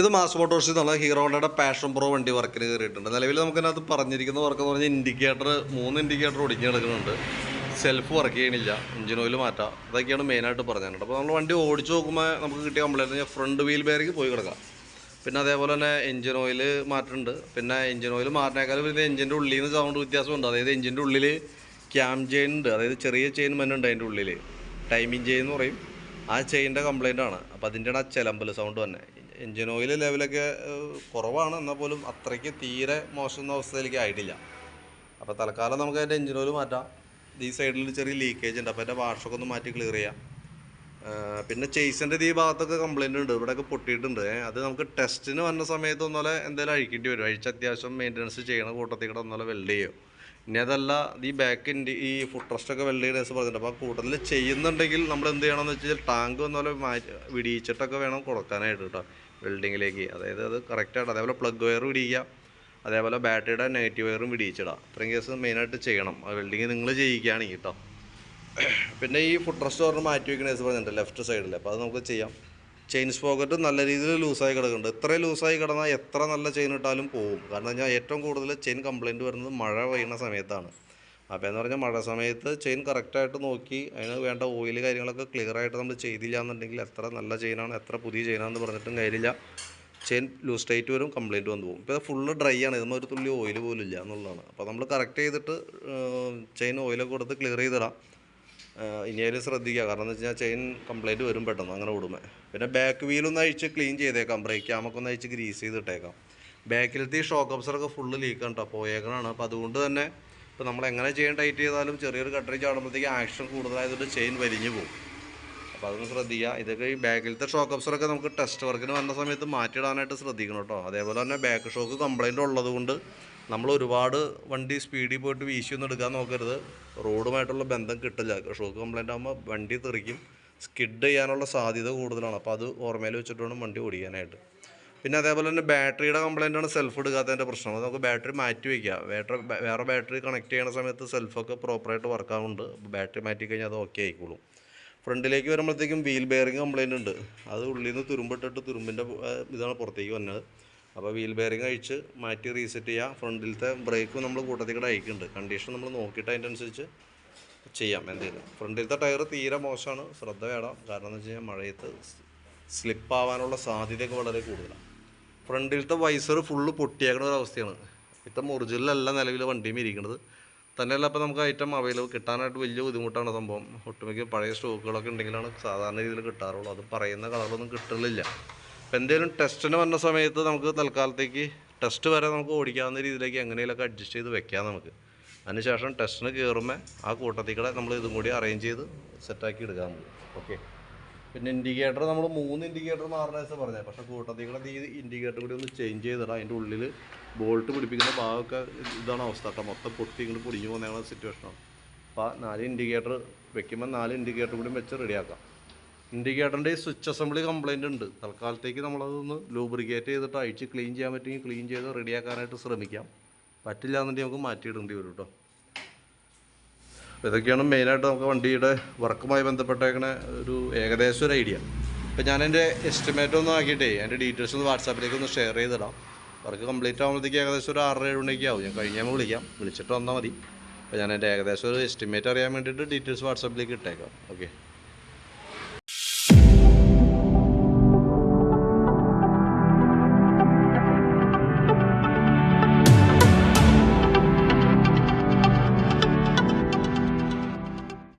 ഇത് mass Motors നിന്നുള്ള ഹീറോയുടെ passion pro വണ്ടി വർക്കിന് കയറിയിട്ടുണ്ട്. നിലവിൽ നമുക്കതിനകത്ത് പറഞ്ഞിരിക്കുന്ന വർക്ക് എന്ന് പറഞ്ഞാൽ ഇൻഡിക്കേറ്റർ മൂന്ന് ഇൻഡിക്കേറ്റർ ഒടിഞ്ഞ് കിടക്കുന്നുണ്ട് സെൽഫ് വർക്ക് ചെയ്യണില്ല. എഞ്ചിൻ ഓയിൽ മാറ്റാം. അതൊക്കെയാണ് മെയിനായിട്ട് പറഞ്ഞത് അപ്പോൾ നമ്മൾ വണ്ടി ഓടിച്ച് നോക്കുമ്പോൾ നമുക്ക് കിട്ടിയ കംപ്ലൈന്റ് ഫ്രണ്ട് വീൽ ബാരിക്ക് പോയി കിടക്കാം പിന്നെ അതേപോലെ തന്നെ എഞ്ചിൻ ഓയിൽ മാറ്റുന്നുണ്ട് പിന്നെ എഞ്ചിൻ ഓയിൽ മാറ്റിനേക്കാളും പിന്നെ എഞ്ചിന്റെ ഉള്ളിൽ നിന്ന് സൗണ്ട് വ്യത്യാസമുണ്ട്. അതായത് എഞ്ചിന്റെ ഉള്ളിൽ ക്യാം ചെയിൻ ഉണ്ട്. അതായത് ചെറിയ ചെയിൻ മനുണ്ട് അതിന്റെ ഉള്ളിൽ ടൈമിങ് ചെയിൻ എന്ന് പറയും. ആ ചെയിന്റെ കംപ്ലൈന്റ് ആണ്. അപ്പോൾ അതിന്റെയാണ് ആ ചിലമ്പൽ സൗണ്ട് തന്നെ എഞ്ചിൻ ഓയിൽ ലെവലൊക്കെ കുറവാണ്. എന്നാൽ പോലും അത്രയ്ക്ക് തീരെ മോശം അവസ്ഥയിലേക്ക് ആയിട്ടില്ല. അപ്പോൾ തൽക്കാലം നമുക്ക് അതിന്റെ എൻജിൻ ഓയിൽ മാറ്റാം. ഈ സൈഡിൽ ചെറിയ ലീക്കേജ് ഉണ്ട്. അപ്പോൾ അതിന്റെ വാഷൊക്കെ ഒന്ന് മാറ്റി ക്ലിയർ ചെയ്യാം. പിന്നെ ചേസിന്റെ ഈ ഭാഗത്തൊക്കെ കംപ്ലൈന്റ് ഉണ്ട്. ഇവിടെയൊക്കെ പൊട്ടിയിട്ടുണ്ട്. അത് നമുക്ക് ടെസ്റ്റിന് വന്ന സമയത്ത് ഒന്നുപോലെ എന്തായാലും അഴിക്കേണ്ടി വരും. അഴിച്ച് അത്യാവശ്യം മെയിന്റനൻസ് ചെയ്യണ കൂട്ടത്തിൽ കൂടെ ഒന്നുപോലെ വെൽഡ് ചെയ്യും. ഇനി അതല്ല ഈ ബാക്കിന്റെ ഈ ഫുഡ് ട്രസ്റ്റൊക്കെ ദിവസം പറഞ്ഞിട്ടുണ്ട്. അപ്പോൾ ആ കൂട്ടത്തിൽ ചെയ്യുന്നുണ്ടെങ്കിൽ നമ്മൾ എന്ത് ചെയ്യണമെന്ന് വെച്ചാൽ ടാങ്ക് ഒന്നുപോലെ മാറ്റി വിടിയിച്ചിട്ടൊക്കെ വേണം കൊടുക്കാനായിട്ട് കേട്ടോ. വെൽഡിങ്ങിലേക്ക് അതായത് അത് കറക്റ്റായിട്ട് അതേപോലെ പ്ലഗ് വയർ വിടിയിക്കുക. അതേപോലെ ബാറ്ററിയുടെ നെഗറ്റീവ് വയറും വിടിയിച്ചിടാം ഇത്രയും കേസ് മെയിനായിട്ട് ചെയ്യണം. ആ വെൽഡിങ് നിങ്ങൾ ചെയ്യിക്കുകയാണെങ്കിൽ കേട്ടോ. പിന്നെ ഈ ഫുഡ് റെസ്റ്റ് പറഞ്ഞ് മാറ്റി കേസ് പറഞ്ഞിട്ടുണ്ട്. ലെഫ്റ്റ് സൈഡിൽ അപ്പോൾ അത് നമുക്ക് ചെയ്യാം. ചെയിൻ സ്പോക്കറ്റ് നല്ല രീതിയിൽ ലൂസായി കിടക്കുന്നുണ്ട്. ഇത്രയും ലൂസായി കിടന്നാൽ എത്ര നല്ല ചെയിൻ ഇട്ടാലും പോകും കാരണം ഞാൻ ഏറ്റവും കൂടുതൽ ചെയിൻ കംപ്ലൈന്റ് വരുന്നത് മഴ പെയ്യുന്ന സമയത്താണ്. അപ്പോൾ എന്ന് പറഞ്ഞാൽ മഴ സമയത്ത് ചെയിൻ കറക്റ്റായിട്ട് നോക്കി അതിന് വേണ്ട ഓയിൽ കാര്യങ്ങളൊക്കെ ക്ലിയർ ആയിട്ട് നമ്മൾ ചെയ്തില്ല എന്നുണ്ടെങ്കിൽ എത്ര നല്ല ചെയിനാണ് എത്ര പുതിയ ചെയിനാണെന്ന് പറഞ്ഞിട്ടും കാര്യമില്ല. ചെയിൻ ലൂസ് ടൈറ്റ് വരും കംപ്ലൈന്റ് വന്നു പോകും. ഇപ്പോൾ ഫുള്ള് ഡ്രൈ ആണ്. ഇതൊന്നും ഒരു തുള്ളി ഓയിൽ പോലും ഇല്ല എന്നുള്ളതാണ്. അപ്പോൾ നമ്മൾ കറക്റ്റ് ചെയ്തിട്ട് ചെയിൻ ഓയിലൊക്കെ കൊടുത്ത് ക്ലിയർ ചെയ്തിടാം. ഇനിയാലും ശ്രദ്ധിക്കുക. കാരണം എന്ന് വെച്ച് കഴിഞ്ഞാൽ ചെയിൻ കംപ്ലൈന്റ് വരും പെട്ടെന്ന് അങ്ങനെ ഓടുമ്പോൾ പിന്നെ ബാക്ക് വീലൊന്ന് അഴിച്ച് ക്ലീൻ ചെയ്തേക്കാം. ബ്രേക്ക് ക്യാമൊക്കെ ഒന്ന് അഴിച്ച് ഗ്രീസ് ചെയ്തിട്ടേക്കാം. ബാക്കിലത്തെ ഈ ഷോക്ക് അബ്സറൊക്കെ ഫുള്ള് ലീക്കാണ് കേട്ടോ പോയേക്കണാണ് അപ്പോൾ അതുകൊണ്ട് തന്നെ ഇപ്പോൾ നമ്മൾ എങ്ങനെ ചെയിൻ ടൈറ്റ് ചെയ്താലും ചെറിയൊരു കട്ടറി ആടുമ്പോഴത്തേക്ക് ആക്ഷൻ കൂടുതലായതുകൊണ്ട് ചെയിൻ വലിഞ്ഞു പോകും. അപ്പോൾ അതൊന്ന് ശ്രദ്ധിക്കുക. ഇതൊക്കെ ഈ ബാക്കിലത്തെ ഷോക്ക് അബ്സറൊക്കെ നമുക്ക് ടെസ്റ്റ് വർക്കിന് വന്ന സമയത്ത് മാറ്റിയിടാനായിട്ട് ശ്രദ്ധിക്കണം കേട്ടോ അതേപോലെ തന്നെ ബാക്ക് ഷോക്ക് കംപ്ലൈന്റ് ഉള്ളതുകൊണ്ട് നമ്മൾ ഒരുപാട് വണ്ടി സ്പീഡിൽ പോയിട്ട് വീശിയൊന്നും എടുക്കാൻ നോക്കരുത്. റോഡുമായിട്ടുള്ള ബന്ധം കിട്ടില്ല. ഷോക്ക് കംപ്ലൈന്റ് ആകുമ്പോൾ വണ്ടി തെറിക്കും. സ്കിഡ് ചെയ്യാനുള്ള സാധ്യത കൂടുതലാണ്. അപ്പോൾ അത് ഓർമ്മയിൽ വെച്ചിട്ട് വേണം വണ്ടി ഓടിക്കാനായിട്ട്. പിന്നെ അതേപോലെ തന്നെ ബാറ്ററിയുടെ ആണ് സെൽഫ് എടുക്കാത്തതിന്റെ പ്രശ്നം. അത് നമുക്ക് ബാറ്ററി മാറ്റി വയ്ക്കുക ബാറ്ററി വേറെ ബാറ്ററി കണക്ട് ചെയ്യുന്ന സമയത്ത് സെൽഫൊക്കെ പ്രോപ്പറായിട്ട് വർക്ക് ആവുന്നുണ്ട്. ബാറ്ററി മാറ്റി കഴിഞ്ഞാൽ അത് ഓക്കെ ആയിക്കോളും. ഫ്രണ്ടിലേക്ക് വരുമ്പോഴത്തേക്കും വീൽ ബെയറിങ് കംപ്ലൈന്റ് ഉണ്ട്. അത് ഉള്ളിൽ നിന്ന് തുരുമ്പിട്ടിട്ട് തുരുമ്പിന്റെ ഇതാണ് പുറത്തേക്ക് വന്നത്. അപ്പോൾ വീൽ ബെയറിങ് അഴിച്ച് മാറ്റി റീസെറ്റ് ചെയ്യുക ഫ്രണ്ടിലത്തെ ബ്രേക്കും നമ്മൾ കൂട്ടത്തിൽ കൂടെ അയക്കുന്നുണ്ട്. കണ്ടീഷൻ നമ്മൾ നോക്കിയിട്ട് അതിനനുസരിച്ച് ചെയ്യാം എന്തെങ്കിലും ഫ്രണ്ടിലത്തെ ടയർ തീരെ മോശമാണ്. ശ്രദ്ധ വേണം. കാരണം എന്ന് വെച്ച് കഴിഞ്ഞാൽ മഴയത്ത് സ്ലിപ്പ് ആവാനുള്ള സാധ്യതയൊക്കെ വളരെ കൂടുതലാണ്. ഫ്രണ്ടിലത്തെ വൈസർ ഫുള്ള് പൊട്ടിയേക്കുന്ന ഒരു അവസ്ഥയാണ്. ഇത്തരം ഒറിജിനലല്ല നിലവിൽ വണ്ടിയും ഇരിക്കുന്നത് തന്നെയല്ല അപ്പോൾ നമുക്ക് ഐറ്റം അവൈലബിൾ കിട്ടാനായിട്ട് വലിയ ബുദ്ധിമുട്ടാണ് സംഭവം. ഒട്ടുമിക്ക പഴയ സ്റ്റോക്കുകളൊക്കെ ഉണ്ടെങ്കിലാണ് സാധാരണ രീതിയിൽ കിട്ടാറുള്ളൂ. അത് പറയുന്ന കളറൊന്നും കിട്ടലില്ല. അപ്പോൾ എന്തെങ്കിലും ടെസ്റ്റിന് വന്ന സമയത്ത് നമുക്ക് തൽക്കാലത്തേക്ക് ടെസ്റ്റ് വരെ നമുക്ക് ഓടിക്കാവുന്ന രീതിയിലേക്ക് എങ്ങനെയൊക്കെ അഡ്ജസ്റ്റ് ചെയ്ത് വെക്കാം നമുക്ക്. അതിനുശേഷം ടെസ്റ്റിന് കയറുമ്പോൾ ആ കൂട്ടത്തിൽ കൂടെ നമ്മൾ ഇതും കൂടി അറേഞ്ച് ചെയ്ത് സെറ്റാക്കി എടുക്കാൻ പറ്റും ഓക്കെ പിന്നെ ഇൻഡിക്കേറ്റർ നമ്മൾ മൂന്ന് ഇൻഡിക്കേറ്റർ മാറുന്ന ദിവസം പറഞ്ഞത്. പക്ഷേ കൂട്ടത്തിൽ കൂടെ ഈ ഇൻഡിക്കേറ്റർ കൂടി ഒന്ന് ചേഞ്ച് ചെയ്തിടാം. അതിന്റെ ഉള്ളിൽ ബോൾട്ട് പിടിപ്പിക്കുന്ന ഭാഗമൊക്കെ ഇതാണ് അവസ്ഥ കേട്ടോ. മൊത്തം പൊട്ടി ഇങ്ങോട്ട് പൊടിഞ്ഞു പോകുന്ന സിറ്റുവേഷനാണ് അപ്പോൾ നാല് ഇൻഡിക്കേറ്റർ വെക്കുമ്പോൾ നാല് ഇൻഡിക്കേറ്റർ കൂടി വെച്ച് റെഡിയാക്കാം ഇൻഡിക്കേറ്ററിന്റെ ഈ സ്വിച്ച് അസംബ്ലി കംപ്ലൈന്റ് ഉണ്ട്. തൽക്കാലത്തേക്ക് നമ്മളതൊന്ന് ലൂബ്രിക്കേറ്റ് ചെയ്തിട്ട് അഴിച്ച് ക്ലീൻ ചെയ്യാൻ പറ്റുമെങ്കിൽ ക്ലീൻ ചെയ്ത് റെഡിയാക്കാനായിട്ട് ശ്രമിക്കാം. പറ്റില്ല എന്നുണ്ടെങ്കിൽ നമുക്ക് മാറ്റിയിടേണ്ടി വരും കേട്ടോ ഇതൊക്കെയാണ് മെയിനായിട്ട് നമുക്ക് വണ്ടിയുടെ വർക്കുമായി ബന്ധപ്പെട്ടേക്കണ ഒരു ഏകദേശം ഒരു ഐഡിയ ഇപ്പോൾ ഞാൻ എന്റെ എസ്റ്റിമേറ്റ് ഒന്ന് ആക്കിയിട്ടേ എന്റെ ഡീറ്റെയിൽസ് ഒന്ന് വാട്സാപ്പിലേക്ക് ഒന്ന് ഷെയർ ചെയ്തിടാം. വർക്ക് കംപ്ലീറ്റ് ആകുമ്പോഴത്തേക്ക് ഏകദേശം ഒരു ആറര ഏഴ് മണിക്ക് ആവും. ഞാൻ കഴിഞ്ഞാൽ വിളിക്കാം. വിളിച്ചിട്ട് വന്നാൽ മതി. അപ്പോൾ ഞാൻ എന്റെ ഏകദേശം ഒരു എസ്റ്റിമേറ്റ് അറിയാൻ വേണ്ടിയിട്ട് ഡീറ്റെയിൽസ് വാട്സാപ്പിലേക്ക് ഇട്ടേക്കാം. ഓക്കെ